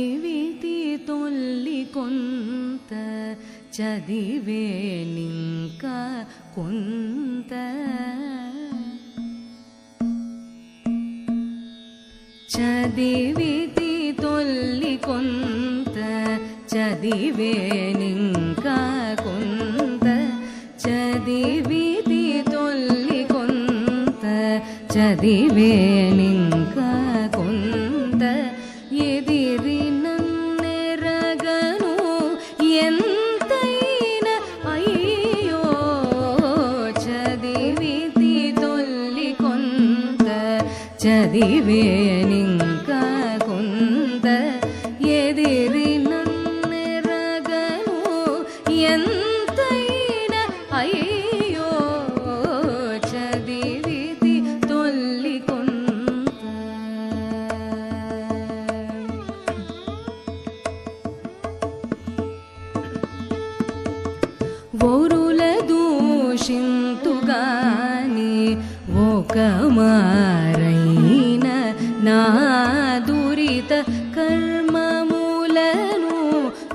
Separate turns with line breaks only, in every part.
చదివితి తొల్లి కొంత చదివేనింకా కొంత. చదివితి తొల్లి కొంత చదివేనింకా కొంత. చదివితి తొల్లి కొంత చదివేనింకా చదివేనింక కొంత ఎదిరి నన్నెరగను. ఎంతైన అయ్యో చదివితి తొల్లి కొంత. ఓరుల దూషింతుగాని ఒక మారై దురిత కర్మములను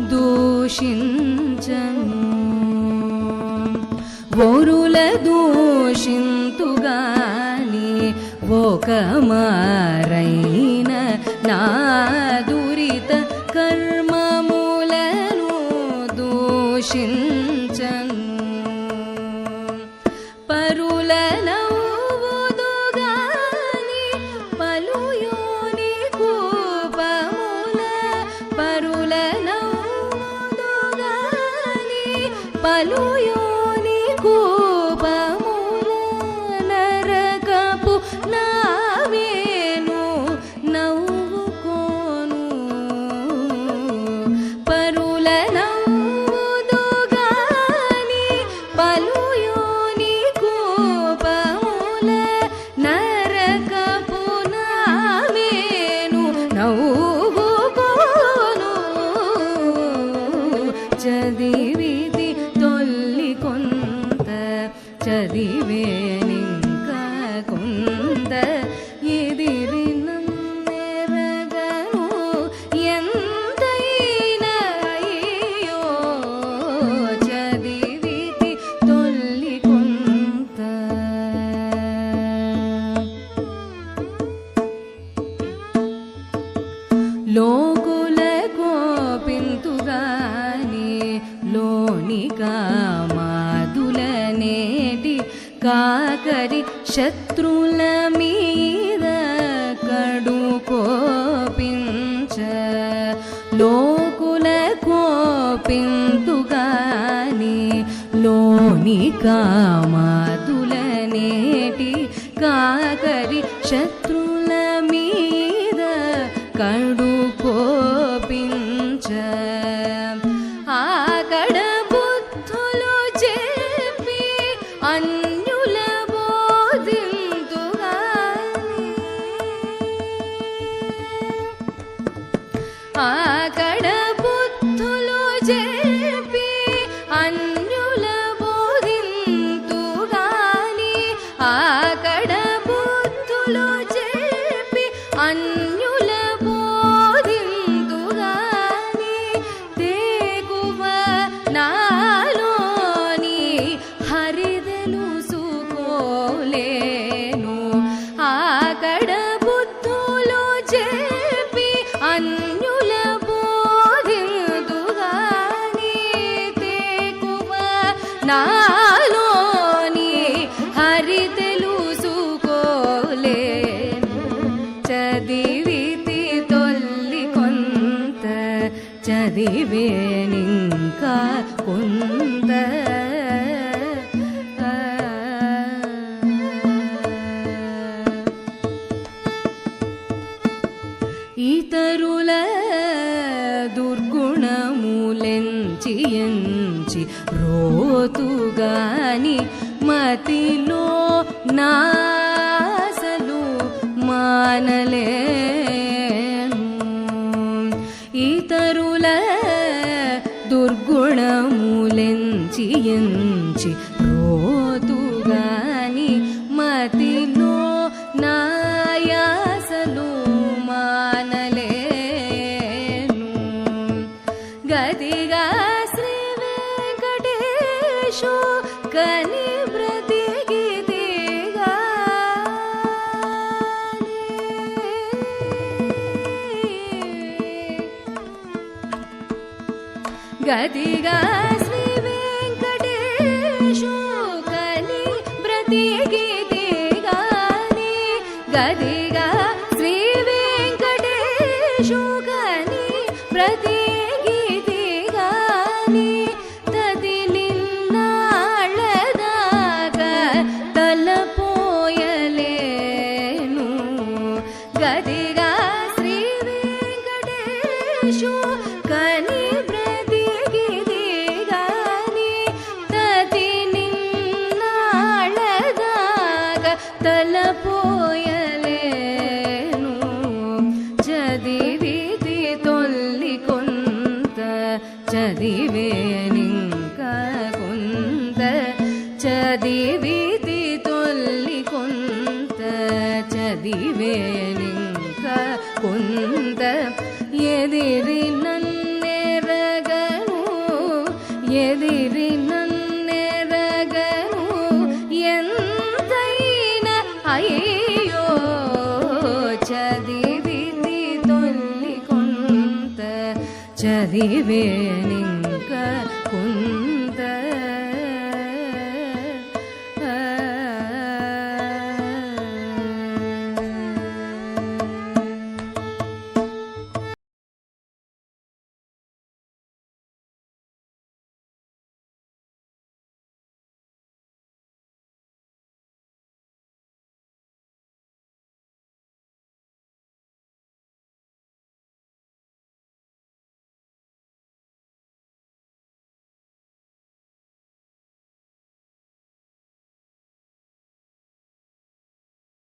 దూషించను. ఓరుల దూషింతుగాని ఒక మారైన నా దురిత కర్మములను దూషించను. పరుల నవ్వుదుగాని లోకుల కోపింతుగాని లోని కామాదుల నేటి కాకరి శత్రుల మీద కడు కోపించ. లోకుల కోపింతుగాని లోని కామాదుల నేటి కాకరి శత్రు చదివేనింకా కొంత. ఇతరుల దుర్గుణములెంచి ఎంచి రోతుగాని మతిలో నాసలు మానలే. గదిగా శ్రీ వెంకటేశు కని బ్రతికితి గాని గదిగా చదివేనింక కొంత చదివిది తొల్లి కొంత చదివేనింక కొంత ఎదిరి నన్నెరగను ఎదిరి నన్నెరగను ఎంతైన అయ్యో చదివిది తొల్లి కొంత చదివేని